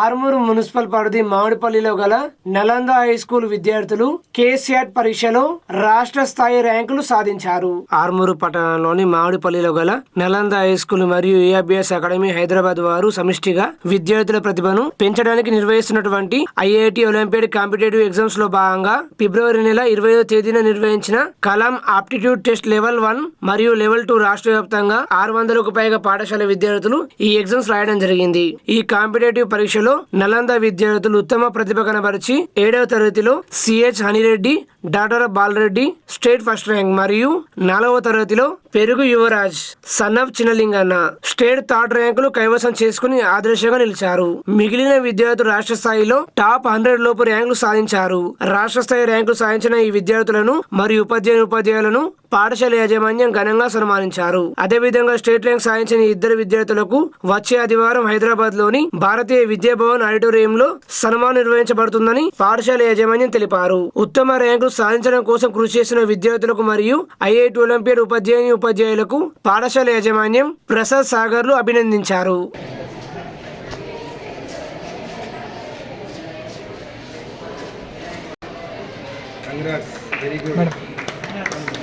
Armoor municipal పరిధి మామిడిపల్లిలో గల Nalanda high school విద్యార్థులు కేసీఆర్ పరీక్షలో రాష్ట్ర స్థాయి ర్యాంకులు సాధించారు. ఆర్మూరు పట్టణంలోని మామిడిపల్లిలో గల నలంద హై స్కూల్ మరియు ఏఆర్బిఎస్ అకాడమీ హైదరాబాద్ వారు సమిష్టిగా విద్యార్థుల ప్రతిభను పెంచడానికి నిర్వహిస్తున్నటువంటి ఐఐటి ఒలింపియాడ్ కాంపిటేటివ్ ఎగ్జామ్స్లో భాగంగా ఫిబ్రవరి నెల ఇరవై తేదీన నిర్వహించిన Kalam aptitude test level one మరియు లెవెల్ టూ రాష్ట్ర వ్యాప్తంగా ఆరు వందలకు పైగా పాఠశాల విద్యార్థులు ఈ ఎగ్జామ్స్ రాయడం జరిగింది. ఈ కాంపిటేటివ్ పరీక్షలో నలంద విద్యార్థులు ఉత్తమ ప్రతిభ కనబరిచి ఏడవ తరగతిలో CH Hanireddy doctor Balareddy state first rank మరియు నాలుగవ తరగతిలో Perugu Yuvaraj son of Chinnalinganna state third ర్యాంకులు కైవసం చేసుకుని ఆదర్శంగా నిలిచారు. మిగిలిన విద్యార్థులు రాష్ట్ర స్థాయిలో టాప్ హండ్రెడ్ లోపు ర్యాంకులు సాధించారు. రాష్ట్ర స్థాయి ర్యాంకులు సాధించిన ఈ విద్యార్థులను మరియు ఉపాధ్యాయులు ఉపాధ్యాయులను పాఠశాల యాజమాన్యం ఘనంగా సన్మానించారు. అదేవిధంగా స్టేట్ ర్యాంక్ సాధించిన ఇద్దరు విద్యార్థులకు వచ్చే ఆదివారం హైదరాబాద్లోని భారతీయ విద్యాభవన్ ఆడిటోరియంలో సన్మానం నిర్వహించబడుతుందని పాఠశాల యాజమాన్యం తెలిపారు. ఉత్తమ ర్యాంకులు సాధించడం కోసం కృషి చేసిన విద్యార్థులకు మరియు ఐఐటి ఒలింపియాడ్ ఉపాధ్యాయుని ఉపాధ్యాయులకు పాఠశాల యాజమాన్యం ప్రసాద్ సాగర్లు అభినందించారు. Congrats very good